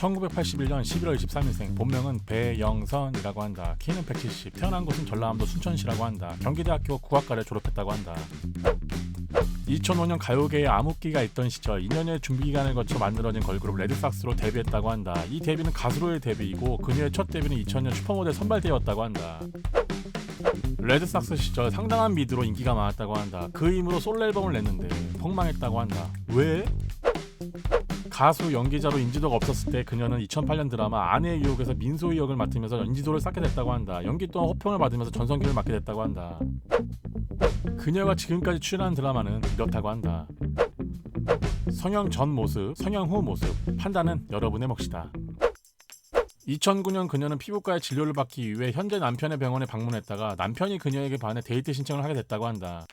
1981년 11월 23일생 본명은 배영선이라고 한다. 키는 170, 태어난 곳은 전라남도 순천시라고 한다. 경기대학교 국악과를 졸업했다고 한다. 2005년 가요계에 암흑기가 있던 시절 2년의 준비 기간을 거쳐 만들어진 걸그룹 레드삭스로 데뷔했다고 한다. 이 데뷔는 가수로의 데뷔이고 그녀의 첫 데뷔는 2000년 슈퍼모델 선발대였다고 한다. 레드삭스 시절 상당한 미드로 인기가 많았다고 한다. 그 힘으로 솔로 앨범을 냈는데 폭망했다고 한다. 왜? 가수 연기자로 인지도가 없었을 때 그녀는 2008년 드라마 아내의 유혹에서 민소희 역을 맡으면서 인지도를 쌓게 됐다고 한다. 연기 또한 호평을 받으면서 전성기를 맡게 됐다고 한다. 그녀가 지금까지 출연한 드라마는 이렇다고 한다. 성형 전 모습, 성형 후 모습 판단은 여러분의 몫이다. 2009년 그녀는 피부과의 진료를 받기 위해 현재 남편의 병원에 방문했다가 남편이 그녀에게 반해 데이트 신청을 하게 됐다고 한다.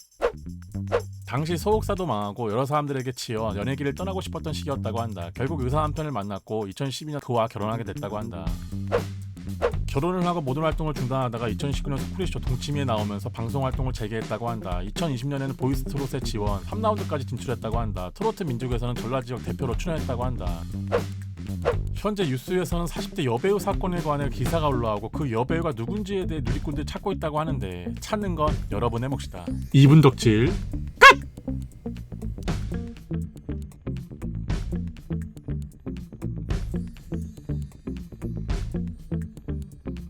당시 소속사도 망하고 여러 사람들에게 치여 연예계를 떠나고 싶었던 시기였다고 한다. 결국 의사 남편을 만났고 2012년 그와 결혼하게 됐다고 한다. 결혼을 하고 모든 활동을 중단하다가 2019년 스프리쇼 동치미에 나오면서 방송 활동을 재개했다고 한다. 2020년에는 보이스 트롯에 지원, 3라운드까지 진출했다고 한다. 트로트 민족에서는 전라 지역 대표로 출연했다고 한다. 현재 뉴스에서는 40대 여배우 사건에 관해 기사가 올라오고 그 여배우가 누군지에 대해 누리꾼들이 찾고 있다고 하는데 찾는 건 여러분의 몫이다. 2분 덕질